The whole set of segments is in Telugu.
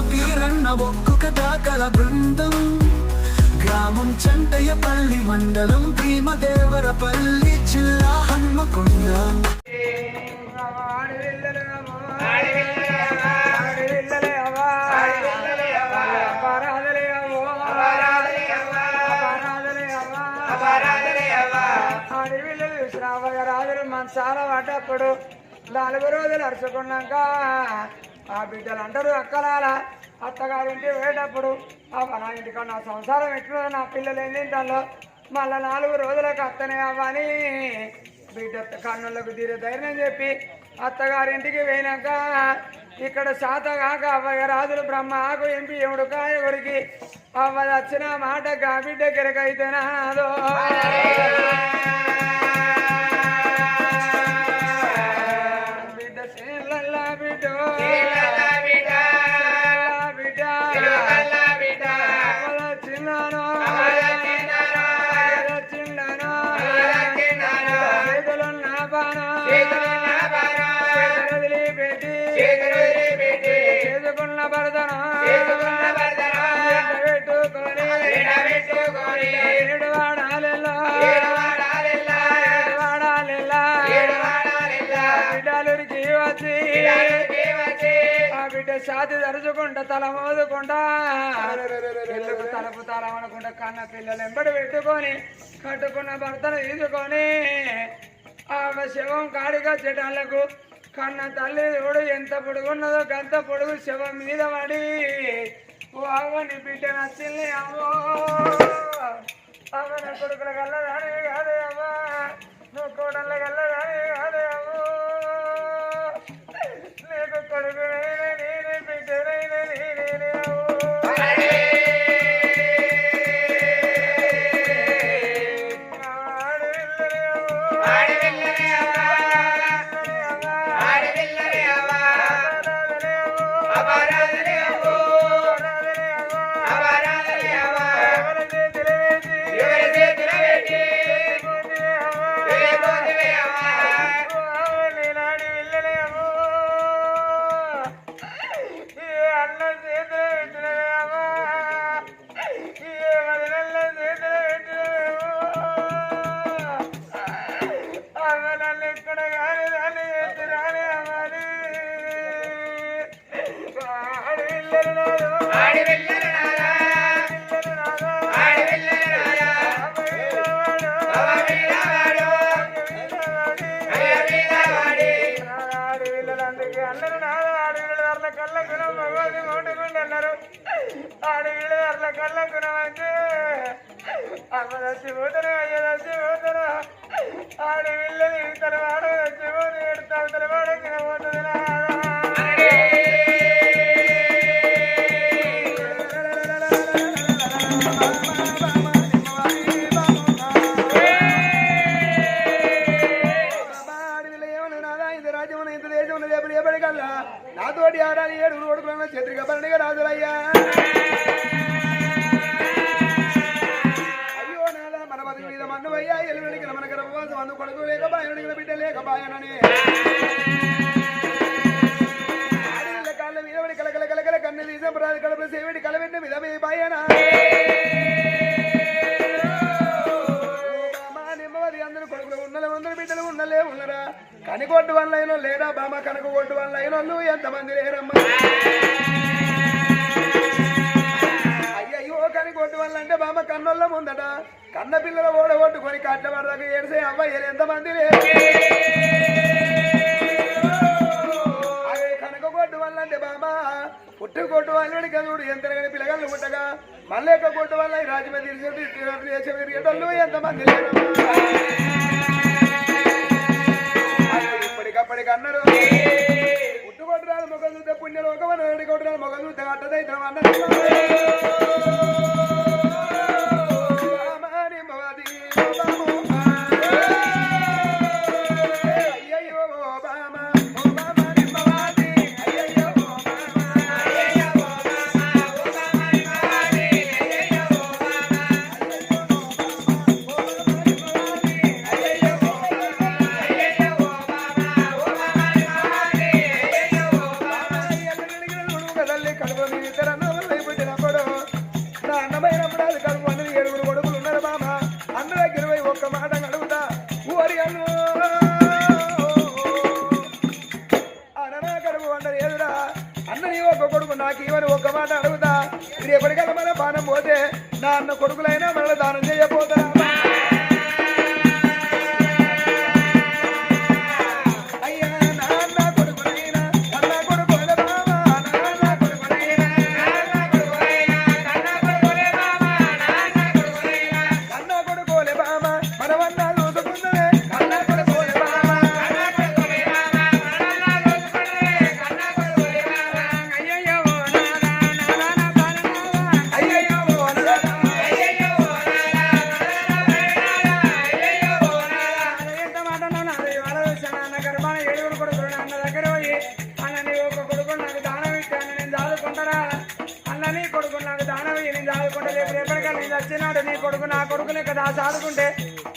వీరన్న ఒక్కొక్క దాకల బృందం. గ్రామం చంటయ్యపల్లి మండలం భీమదేవరపల్లి జిల్లా హన్మకొండ. రాజులు చాలా పడ్డప్పుడు నాలుగు రోజులు అరుచుకున్నాక ఆ బిడ్డలు అంటారు అక్కలాల అత్తగారింటి పోయేటప్పుడు అవ్వ నా ఇంటికి నా సంసారం ఎట్లా నా పిల్లలు ఏం తింటాలో మళ్ళా నాలుగు రోజులకు అత్తనే అవ్వని బిడ్డ కన్నులకు తీరే ధైర్యం చెప్పి అత్తగారింటికి పోయినాక ఇక్కడ శాతగాక అవ్వయ్య రాజులు బ్రహ్మ ఆకు ఎంపి ఎముడు కాయ కొరికి అవ్వ వచ్చిన మాట గా బిడ్డ గిరకైతేనాదో ఛాతి తెరచుకుంట తల మోదుకుంటా. పిల్లకు తలపు తలం అనుకుంటా కన్న పిల్లలు ఎంబడి పెట్టుకొని కట్టుకున్న భర్తను తీసుకొని ఆమె శవం కాడిగా చెటాలకు కన్న తల్లి చూడు ఎంత పొడుగున్నదో గంత పొడుగు శవం మీద పడి ఓ అవ్వని బిడ్డ నచ్చింది అమ్మో అవ్వ. నా కొడుకుల గల్లదాని కాదే అమ్మా నువ్వు కోడళ్ళ చచ్చిపోతారు అయ్య చచ్చిపోతారు ఆడి పిల్లలు ఇతల వాడు చచ్చిపోతే ఎడతావు కనికొట్టు వల్ల అయినా లేదా బామ కనుక వల్ల వల్ల నువ్వు ఎంతమంది లేరమ్మా అయ్యయ్యో కని కొట్టు వల్ల అంటే బామ కన్నోళ్ళ ముందట కన్న పిల్లలు ఓడ కొట్టుకొని కట్ల ఏడిసే అబ్బాయి ఎంతమంది లేరు అదే వల్ల అంటే బామ్మ పుట్టు కొట్టు వాళ్ళు చూడు ఎంత పిల్లగాళ్ళు పుట్టగా మళ్ళీ కొట్టు వల్ల రాజమండ్రి ఎంతమంది లేరు ఇప్పటికప్పటికి అన్నారు. పుట్టుకొట్టురాలు మొగలు చూస్తే పుణ్యలు ఒక మన కొట్టురాలు మొగలు చూస్తే అట్టదైతే అయ్యయ్యో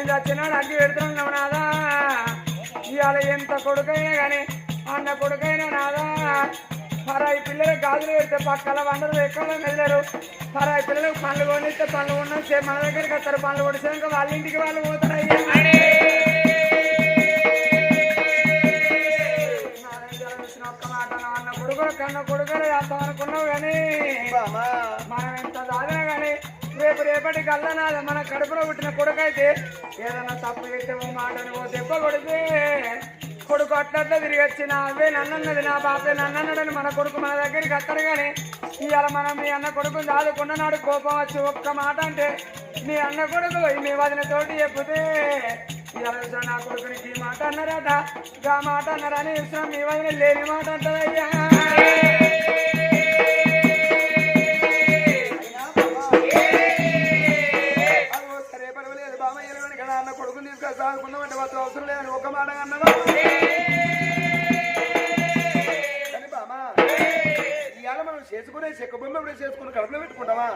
నేను చచ్చినాడు అగ్గి పెడుతున్నావు నాదా. ఇవాళ ఎంత కొడుకైనా కానీ అన్న కొడుకైనా నాదా. పరాయి పిల్లలకు గాజులు పెడితే పక్కల వందలు ఎక్కడ మెదలరు. పరాయి పిల్లలకు పనులు కొనిస్తే పనులు సేపు మన దగ్గరికి వస్తారు పనులు కొడిసాక వాళ్ళ ఇంటికి వాళ్ళు పోతారు. కన్న కొడుకులు చేద్దాం అనుకున్నావు కానీ మనం ఎంత సాధన కానీ రేపు రేపటి కల్లా మన కడుపులో పుట్టిన కొడుకైతే ఏదన్నా ఏదైనా తప్పు చేస్తే మాటను ఓ దెబ్బ కొడితే కొడుకు అట్లట్లా తిరిగి వచ్చిన అవే నన్నన్నది నా బాపే నన్నన్నాడని మన కొడుకు మన దగ్గరికి వస్తారు కానీ ఇవాళ మనం మీ అన్న కొడుకు చాలుకున్న నాడు కోపం వచ్చి ఒక్క మాట అంటే మీ అన్న కొడుకు మీ వదిన తోటి చెప్తే ఇవాళ నా కొడుకునికి ఈ మాట అన్నారట గా మాట అన్నారని చూసిన మీ వదిన లేని మాట అంటారయ్యా బామ ఇవాళ మనం చేసుకునే చెక్క బొమ్మ ఎప్పుడు చేసుకుని కడుపులో పెట్టుకుంటామా?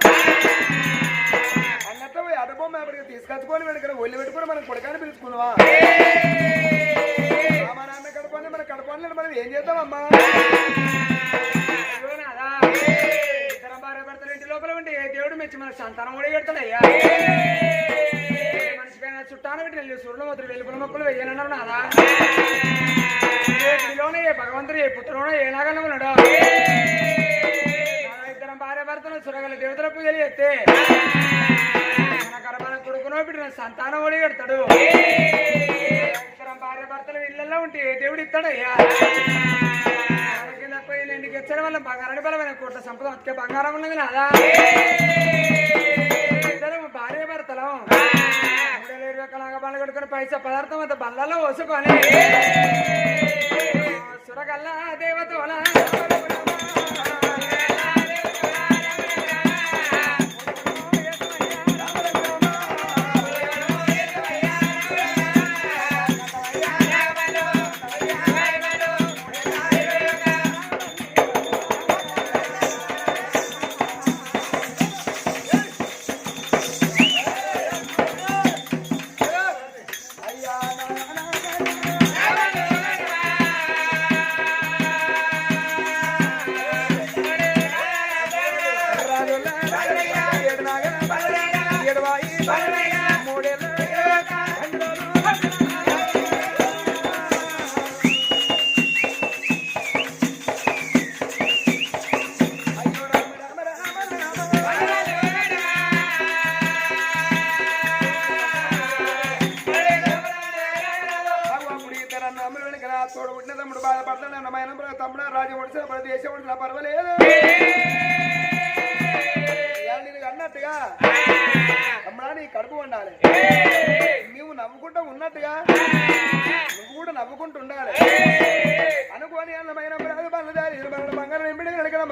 అన్నట్టు పోయి అడ్డ బొమ్మ ఎప్పటికి తీసుకొచ్చుకొని వెనక ఒళ్ళు పెట్టుకుని మనం కొడుకాన్ని పిలుచుకుందామా మా నాన్న కడపని మన కడపని మనం ఏం చేద్దామమ్మా భార్య భర్తలు ఇంటి లోపల ఉంటే దేవుడు మెచ్చి మన సంతానం కూడా పెడతాడయ్యా మనిషికైనా చుట్టాను వెళ్ళి సూర్యుల వెలుపుల మొక్కలు వెయ్యనన్నారు నాదా ఏ భగవంతుడు ఏ పుత్రులోనో ఏ నాగన్న ఉన్నాడు? ఇద్దరం భార్య భర్తలు సురగల దేవతల పూజలు చేస్తే మన గర్భాన కొడుకునో బిడ్డ సంతానం కూడా పెడతాడు ఇద్దరం భార్య భర్తలు ఇళ్ళల్లో ఉంటే ఏ దేవుడు ఇస్తాడయ్యా? కింద పోయి వల్ల బంగారాన్ని బలమైన కోట్ల సంపద అతికే బంగారం ఉన్నది నాదా? ఇద్దరం భార్య భర్తలం. ఇరవై కొడుకుని పైసా పదార్థం అంత బల్లలో పోసుకొని. సురగల్ల దేవతోల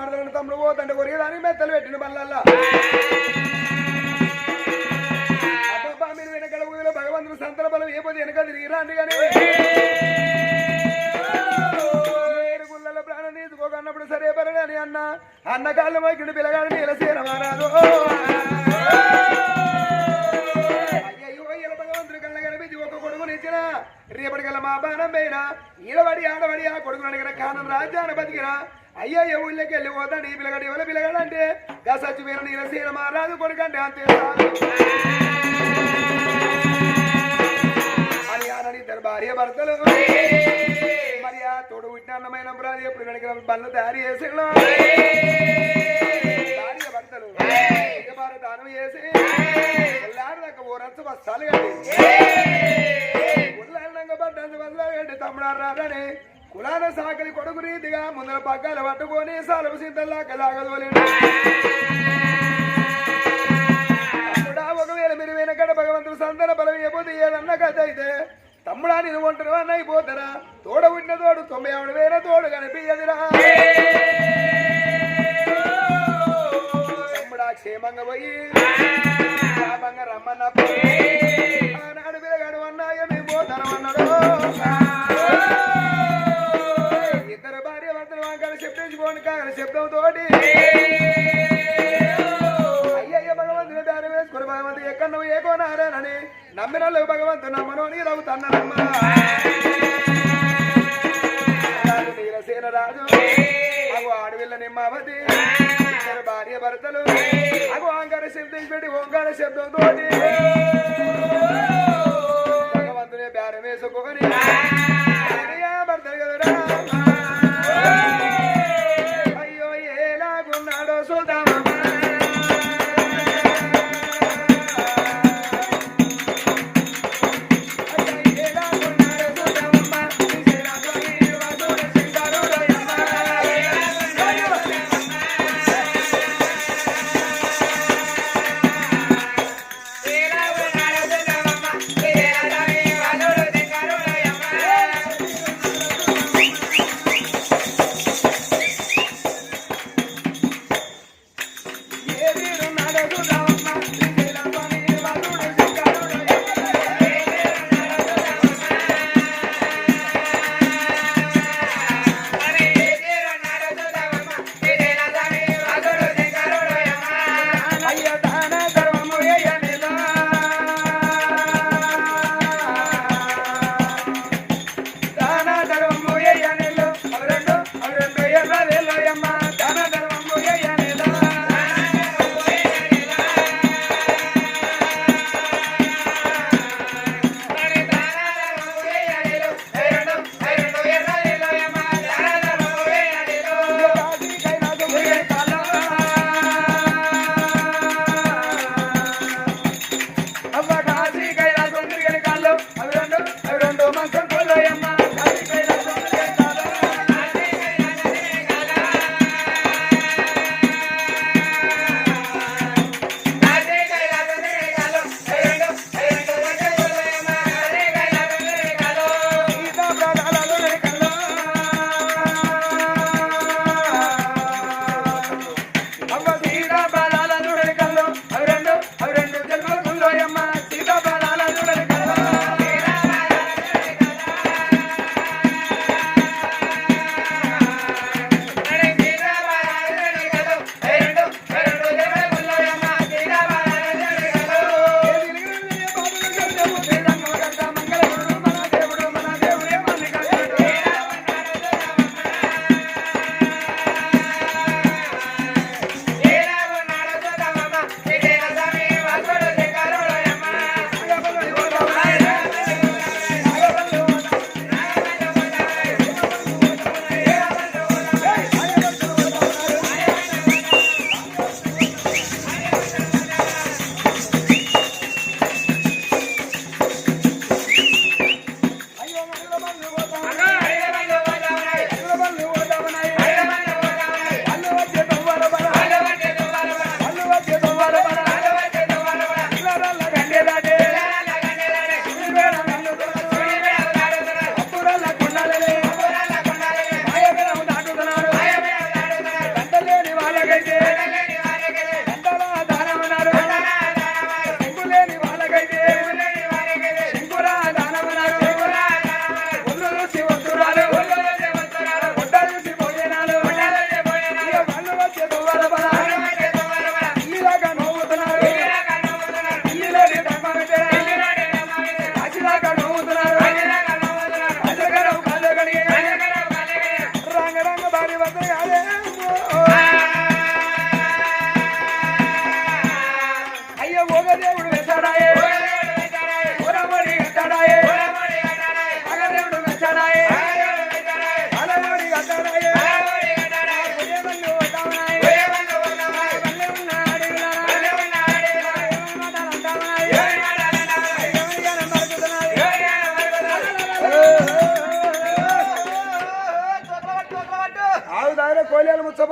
మరదలను తమ్ముడు పోతంటే కొరిగేదానికి మెత్తలు పెట్టిన బల్లల్లా అబ్బబ్బా మీరు వెనకల ఊరిలో భగవంతుడు సంతల బలం ఏ పోతే వెనక తిరిగిరాండి కానీ. గుళ్ళలో ప్రాణం తీసుకోకన్నప్పుడు సరే పరగాని అన్న. అన్న కాళ్ళు మొక్కిడు పిల్లగాడు నీలసేన ఇలా కళ్ళ రేపటి గల మా బాణం పైన ఈడబడి ఆడబడి ఆ కొడుకును అడిగిన కానం రాజ్యాన్ని బతికిన ఏ ఊళ్ళకి వెళ్ళి పోతాడు ఈ పిల్లగాడు ఎవరు పిల్లగాడు అంటే మీరు సచ్చిపోయిన నీలసీన మహారాజు కొడుకంటే అంతే అని ఆనని ఇద్దరు భార్య భర్తలు. మరి ఆ తోడు పుట్టిన అన్నమైన ఎప్పుడు వెనక బండ్లు తయారు చేసేలో ఇక భారత దానం చేసి కట్టి. ఉల్లాండంగా పడ్డంత బస్తాలు కట్టి తమ్ముడారు రాడని కులాల సాకలి కొడుకు రీతిగా ముందర పగ్గాలు పట్టుకొని సాలపు సింతల్లాక లాగదోలేడు ఒకవేళ మీరు వెనకడ భగవంతుడు సంతన బలం అయిపోతే ఏదన్నా కథ అయితే తమ్ముడా నేను ఒంటరి అని అయిపోతారా తోడ ఉన్న తోడు తొంభై ఆవిడ వేల తోడు కనిపించదురా. క్షేమంగా పోయి. క్షేమంగా రమ్మన్నప్పుడు ఆనాడు పిల్లగాడు అన్నాయ మేము పోతాను అన్నాడు. ఇద్దరు భార్య భర్తలు వంకాయ చెప్పించుకోండి కాగల శబ్దం తోటి. అయ్యయ్య భగవంతుని దారి వేసుకుని భగవంతుడు ఎక్కడ నువ్వు ఏ కోనారని నమ్మిన భగవంతుడు నమ్మను అని రవుతున్నారమ్మా నీలసేన రాజు అగు ఆడవిల్ల నిమ్మావతి. ఇద్దరు భార్య భర్తలు. అగు ఓంకార శబ్దం పెట్టి ఓంకార శబ్దం తోటి. భగవంతుని బేరం వేసుకొని అయ్యో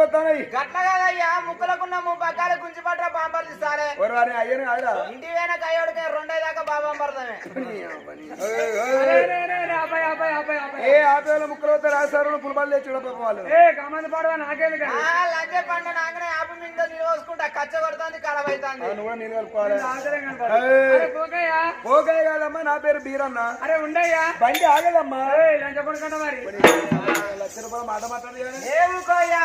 వస్తాయి గట్లగా ముక్కలకున్న ముప్పకాల గుంచి పట్ల అయ్యను కాదురా ఇంటి కయ్యోడికి రెండే దాకా బాబా పడతామే. ఏ ఆపేల ముక్కలు వస్తే రాస్తారు పులిపాలు తెచ్చి వాళ్ళు. ఏ కామంది పడవ నాకేది లంచే పండు నాకనే ఆపు మీద నిలవసుకుంటా కచ్చ కొడుతుంది ఖరాబ్ అవుతుంది నువ్వు కూడా నీళ్ళు కలుపుకోవాలి. అరే పోకయ్యా. ఓకే కాదమ్మా నా పేరు బీరన్న. అరే ఉండయ్యా. బండి ఆగదమ్మా. లంచ కొడుకుంటా మరి. లక్ష రూపాయలు మాట మాట్లాడి ఏముకోయ్యా?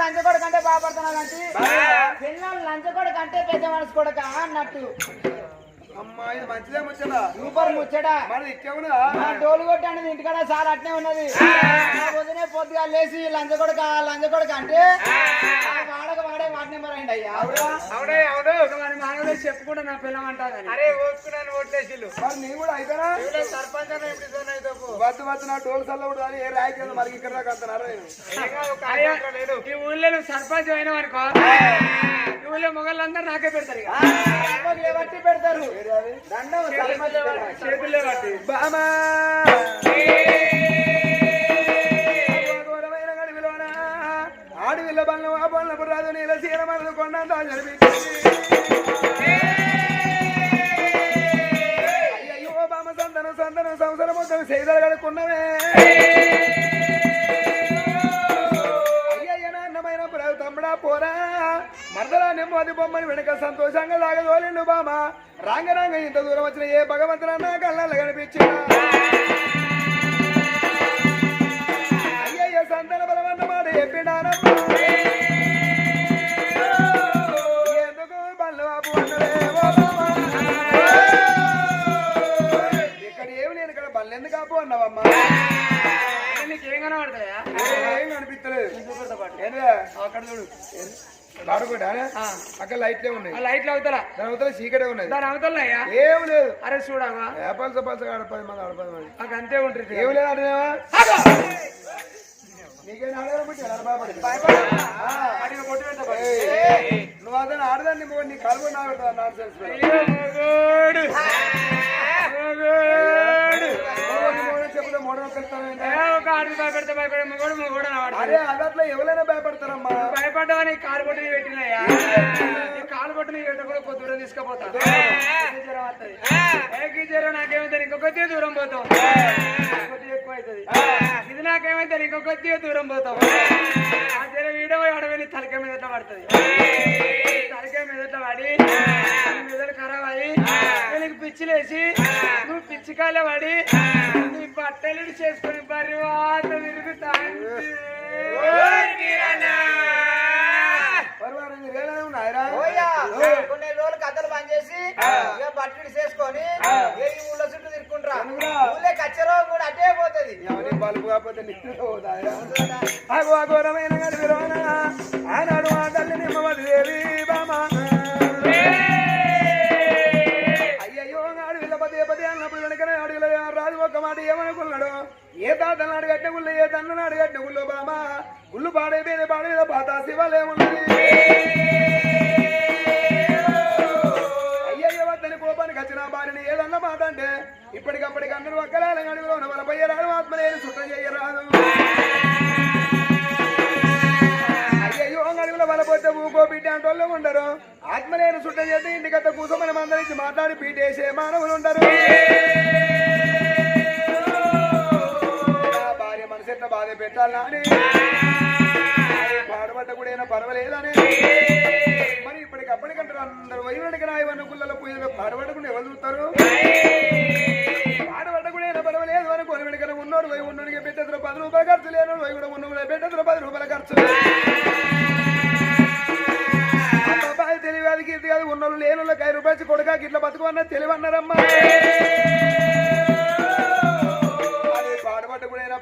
లంచ కొడుకు అంటే బాగుపడుతున్నా కంటే పిల్లలు లంచ కొడుకు అంటే పెద్ద మనసు కొడుక అన్నట్టు. అమ్మా ఇది మంచిదే సూపర్ ముచ్చడా మరి ఇచ్చేవునా డోలు ఇంటికాడ సార్ అట్నే ఉన్నది. నా పొద్దునే పొద్దుగా లేచి లంచ కొడుక అంటే ఆ. వాడక వాడే వాటి నెంబర్ అయింది అయ్యా. అవునే? అవును మరి మానవుడు చెప్పుకుంటా నా పిల్లం అంటాదని. అరే ఓపుకున్నాను ఓట్లేసిల్లు మరి నీ కూడా అయితేనా? సర్పంచ్ అన్న ఇప్పుడు ఇదో అయితే వద్దు వద్దు నా టోల్ సల్ల కూడా ఏ రాయి కింద మరి ఇక్కడ దాకా అంటున్నారు అయ్యా, ఈ ఊళ్ళో సర్పంచ్ అనుకో. ఈ ఊళ్ళో మొగలందరూ నాకే పెడతారు పట్టి పెడతారు. చేతుల్లో పట్టి బామా. ఆడవిల్ల బల్లం ఆ బల్లం రాదు నీళ్ళ సీన మనదు కొండ జరిపి అయ్యో బామ సంతనం సంతనం సంవత్సరం మొత్తం సీతలు కడుక్కున్నవే మరదలా నెమ్మది బొమ్మని వెనక సంతోషంగా లాగదోలిండు బామ. రాంగ రాంగ ఇంత దూరం వచ్చిన ఏ భగవంతుడన్నా కళ్ళ కనిపించిన. అయ్యయ్య సంతన బలవన్న మాట చెప్పినారమ్మా ఎందుకు బల్లు బాబు ఇక్కడ ఏమి నేను ఇక్కడ బల్లెందుకు ఆపు అన్నావమ్మా. నీకు ఏం కనబడతాయా? ఏం కనిపిస్తలేదు. ఏంటిదా? అక్కడ చూడు. ఆడుకుంటా అక్కడ లైట్లే ఉన్నాయి. లైట్లు అవుతారా దాని అవతల చీకటే ఉన్నది. దాని అవతలయ్యా ఏం లేదు. అరే చూడవా? పలస పలస ఆడపది మంది ఆడపది మంది? నాకు అంతే ఉంటుంది ఏం లేదు నువ్వు అతను ఆడదాన్ని నీ కలుగు నా పెడతా నాన్ సెన్స్ అదట్లో ఎవరైనా భయపడతారమ్మా. భయపడ్డావని కాలు కొట్టి పెట్టినయ్యా ఈ కాలు కొట్టిన ఎట్ట కూడా కొద్ది దూరం తీసుకుపోతా. జ్వరం వస్తది ఏ. జ్వరం కొద్దిగా దూరం పోతాం కొద్దిగా ఎక్కువ అవుతుంది ఇది నాకేమైతే ఇంకో కొద్దిగా దూరం పోతాం ఆ జ్వరం వీడ పోయి అడవిని తలకాయ మీద పడుతుంది? తలకాయ మీద పడి? మెదడు ఖరాబ్ అయ్యి నీకు పిచ్చిలేసి నువ్వు పిచ్చికాయలు పడి నీ బట్టలు చేసుకుని పరివాత ఓయ్యా, కొన్ని రోజులు కథలు బంద్ చేసి ఇక బట్టలు చేసుకొని ఊళ్ళో చుట్టూ తిరుక్కుంటారా? ఊళ్ళో కచ్చరో కూడా అటే పోతుంది. బలుపు కాకపోతే అఘోరమైన ఆనాడు ఆ తల్లి నిమ్మవది దేవి బామ. అయ్యయ్యో అడవిలో పదే పదే అన్నప్పుడు వెనకనే రాజు ఒక మాట ఏమనుకున్నాడు? ఏ తాతను అడిగట్టే గుళ్ళు ఏ తన్నును అడగట్టిన గుళ్ళు బామా? గుళ్ళు పాడైపోయిన పాడ మీద పాత శివాలేమున్నది అయ్యయ్య వద్దని కోపానికి వచ్చిన బారిని ఏదన్న మాట అంటే ఇప్పటికప్పటికి అందరూ ఒక్కలాల గడిలో ఉన్న వాళ్ళ ఆత్మలేని సుట్టం చేయరాదు. అయ్యయ్యో గడుగుల వలపోతే ఊకో బిడ్డ అంటోళ్ళు ఉండరు. ఆత్మలేని సుట్ట చేస్తే ఇంటికత్త మనం మందరించి మాట్లాడి పీటేసే మానవులు ఉంటారు ఎట్లా బాధ పెట్టాలా అని పాడబడ్డ కూడా ఏమైనా పర్వాలేదని. మరి ఇప్పటికప్పటికంటారు అందరు వైవుడికి రాయవన్న గుళ్ళలో పూజలో పాడబడకుండా ఎవరు చూస్తారు? పాడబడ్డ కూడా ఏమైనా పర్వాలేదు అని కొని వెనకన ఉన్నోడు. వై ఉన్నోడికి పెట్టేందులో పది రూపాయలు ఖర్చు లేను వై కూడా ఉన్నోడు పెట్టేందులో పది రూపాయల ఖర్చు. అబ్బాయి తెలివి కీర్తి కాదు ఉన్నోళ్ళు లేని ఐదు రూపాయలు కొడుక ఇట్లా బతుకుమన్న తెలివి తెలివన్నారమ్మా.